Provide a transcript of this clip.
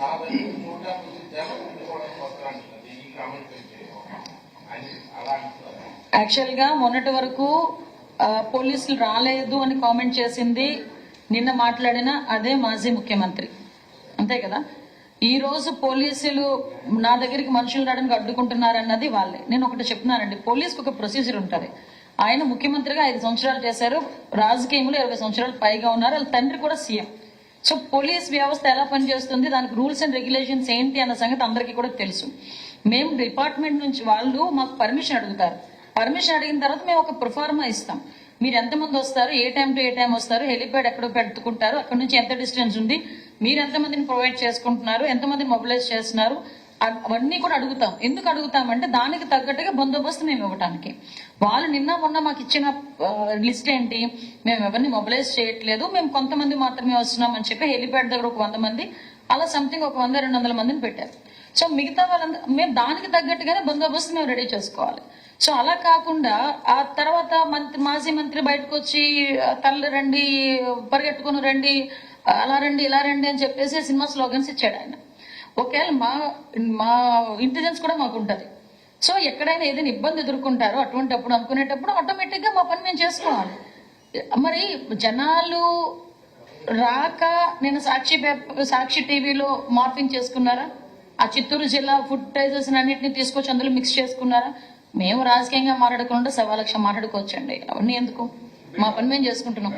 నా దగ్గర ఈ కామెంట్ అని అలా యాక్చువల్గా మొన్నటి వరకు పోలీసులు రాలేదు అని కామెంట్ చేసింది నిన్న మాట్లాడిన అదే మాజీ ముఖ్యమంత్రి. అంతే కదా? ఈ రోజు పోలీసులు నా దగ్గరికి మనుషులు రావడానికి అడ్డుకుంటున్నారన్నది వాళ్ళే. నేను ఒకటి చెప్తున్నానండి పోలీసుకు ఒక ప్రొసీజర్ ఉంటుంది. ఆయన ముఖ్యమంత్రిగా ఐదు సంవత్సరాలు చేశారు రాజకీయంలో ఇరవై సంవత్సరాలు పైగా ఉన్నారు వాళ్ళ తండ్రి కూడా సీఎం. సో పోలీస్ వ్యవస్థ ఎలా పనిచేస్తుంది దానికి రూల్స్ అండ్ రెగ్యులేషన్స్ ఏంటి అన్న సంగతి అందరికీ కూడా తెలుసు. మేము డిపార్ట్మెంట్ నుంచి వాళ్ళు మాకు పర్మిషన్ అడుగుతారు. పర్మిషన్ అడిగిన తర్వాత మేము ఒక ప్రొఫార్మా ఇస్తాం. మీరు ఎంతమంది వస్తారు ఏ టైం టు ఏ టైం వస్తారు హెలిప్యాడ్ ఎక్కడ పెట్టుకుంటారు అక్కడ నుంచి ఎంత డిస్టెన్స్ ఉంది మీరు ఎంతమందిని ప్రొవైడ్ చేసుకుంటున్నారు ఎంతమందిని మొబిలైజ్ చేస్తున్నారు అవన్నీ కూడా అడుగుతాం. ఎందుకు అడుగుతామంటే దానికి తగ్గట్టుగా బందోబస్తు మేము ఇవ్వటానికి. వాళ్ళు నిన్న మొన్న మాకు ఇచ్చిన లిస్ట్ ఏంటి? మేము ఎవరిని మొబిలైజ్ చేయట్లేదు. మేము కొంతమంది మాత్రమే వస్తున్నామని చెప్పి హెలిప్యాడ్ దగ్గర ఒక వంద మంది అలా సంథింగ్ ఒక వంద రెండు వందల మందిని పెట్టారు. సో మిగతా వాళ్ళందరూ మేము దానికి తగ్గట్టుగానే బందోబస్తు మేము రెడీ చేసుకోవాలి. సో అలా కాకుండా ఆ తర్వాత మంత్రి మాజీ మంత్రి బయటకు వచ్చి తల్లి రండి పరిగెట్టుకుని రండి అలా రండి ఇలా రండి అని చెప్పేసి సినిమా స్లోగన్స్ ఇచ్చాడు ఆయన. ఒకవేళ మా మా ఇంటెలిజెన్స్ కూడా మాకు ఉంటుంది సో ఎక్కడైనా ఏదైనా ఇబ్బంది ఎదుర్కొంటారో అటువంటి అప్పుడు అనుకునేటప్పుడు ఆటోమేటిక్గా మా పని మేము చేసుకోవాలి. మరి జనాలు రాక నేను సాక్షి పేపర్ సాక్షి టీవీలో మార్పింగ్ చేసుకున్నారా? ఆ చిత్తూరు జిల్లా ఫుడ్ టైజర్స్ అన్నింటినీ తీసుకొచ్చి అందులో మిక్స్ చేసుకున్నారా? మేము రాజకీయంగా మాట్లాడకుండా సవా లక్ష మాట్లాడుకోవచ్చండి. అవన్నీ ఎందుకు? మా పని మేము చేసుకుంటున్నాం.